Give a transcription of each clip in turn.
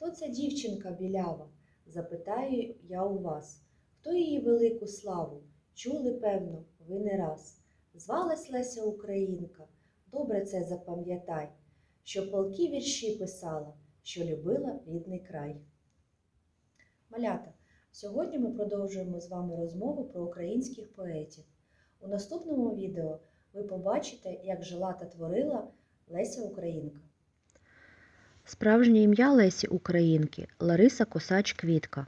Хто ця дівчинка білява? Запитаю я у вас. Хто її велику славу? Чули, певно, ви не раз. Звалась Леся Українка. Добре це запам'ятай, що полки вірші писала, що любила рідний край. Малята, сьогодні ми продовжуємо з вами розмову про українських поетів. У наступному відео ви побачите, як жила та творила Леся Українка. Справжнє ім'я Лесі Українки Лариса Косач Квітка.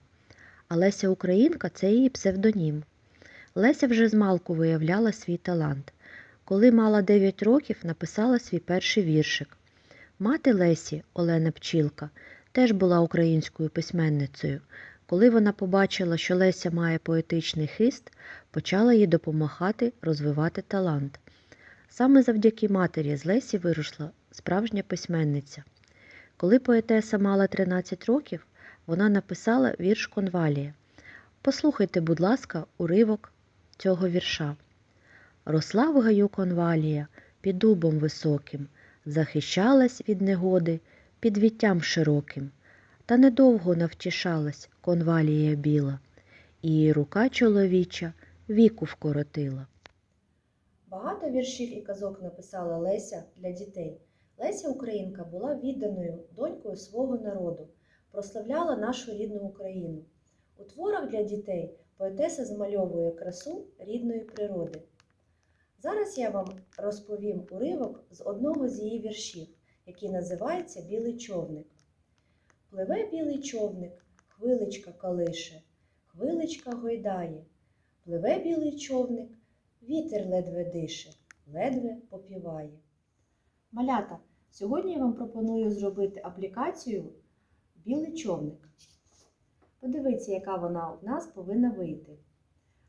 А Леся Українка це її псевдонім. Леся вже змалку виявляла свій талант. Коли мала 9 років, написала свій перший віршик. Мати Лесі, Олена Пчілка, теж була українською письменницею. Коли вона побачила, що Леся має поетичний хист, почала їй допомагати розвивати талант. Саме завдяки матері з Лесі виросла справжня письменниця. Коли поетеса мала 13 років, вона написала вірш Конвалія. Послухайте, будь ласка, уривок цього вірша. Росла в гаю конвалія під дубом високим, захищалась від негоди під віттям широким. Та недовго навтішалась конвалія біла, і рука чоловіча віку вкоротила. Багато віршів і казок написала Леся для дітей. Леся Українка була відданою донькою свого народу, прославляла нашу рідну Україну. У творах для дітей поетеса змальовує красу рідної природи. Зараз я вам розповім уривок з одного з її віршів, який називається Білий човник. Пливе білий човник, хвиличка колише, хвиличка гойдає. Пливе білий човник, вітер ледве дише, ледве попіває. Малята, сьогодні я вам пропоную зробити аплікацію Білий човник. Подивіться, яка вона у нас повинна вийти.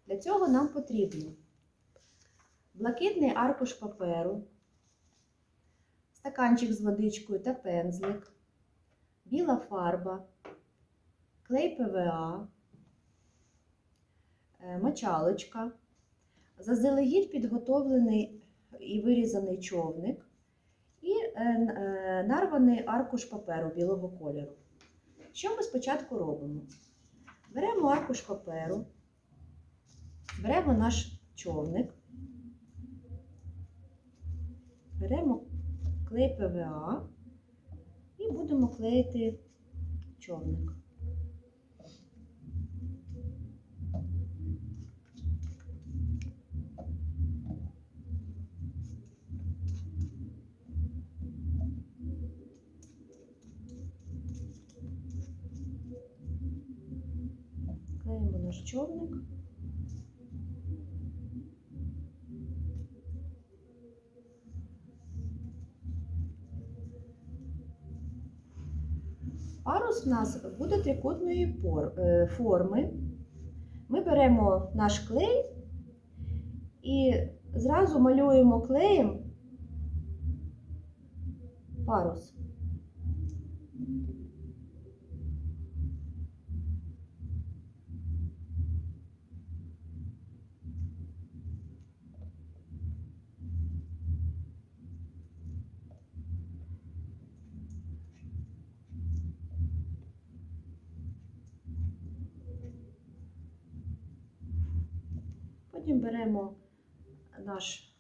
Для цього нам потрібно блакитний аркуш паперу, стаканчик з водичкою та пензлик, біла фарба, клей ПВА, е, мочалочка, заздалегідь підготовлений і вирізаний човник і е, е, нарваний аркуш паперу білого кольору. Що ми спочатку робимо? Беремо аркуш паперу, беремо наш човник, беремо клей ПВА і будемо клеїти човник. Клеїмо човник. Парус у нас буде трикутної е, форми. Ми беремо наш клей і зразу малюємо клеєм парус. Потім беремо наш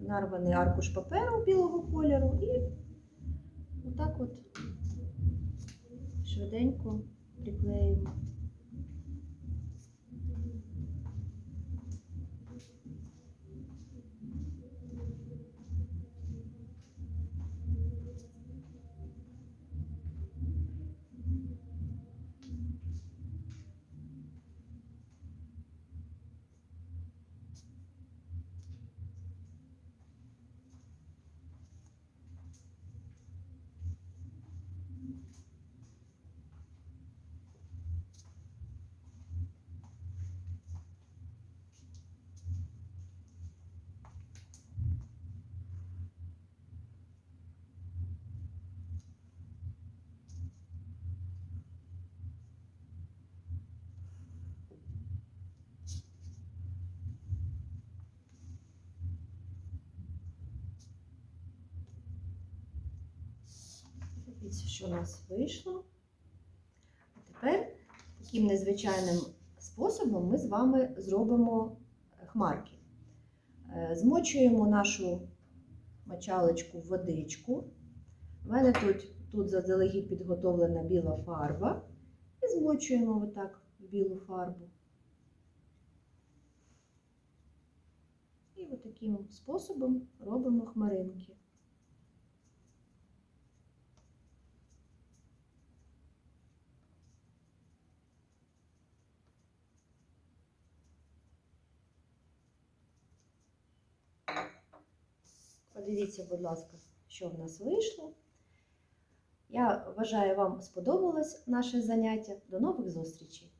нарваний аркуш паперу білого кольору і отак от швиденько Дивіться, що у нас вийшло. А тепер таким незвичайним способом ми з вами зробимо хмарки. Е, Змочуємо нашу мочалочку в водичку. У мене тут, тут заздалегідь підготовлена біла фарба. І змочуємо отак в білу фарбу. І отаким способом робимо хмаринки. Подивіться, будь ласка, що в нас вийшло. Я вважаю, вам сподобалось наше заняття. До нових зустрічей!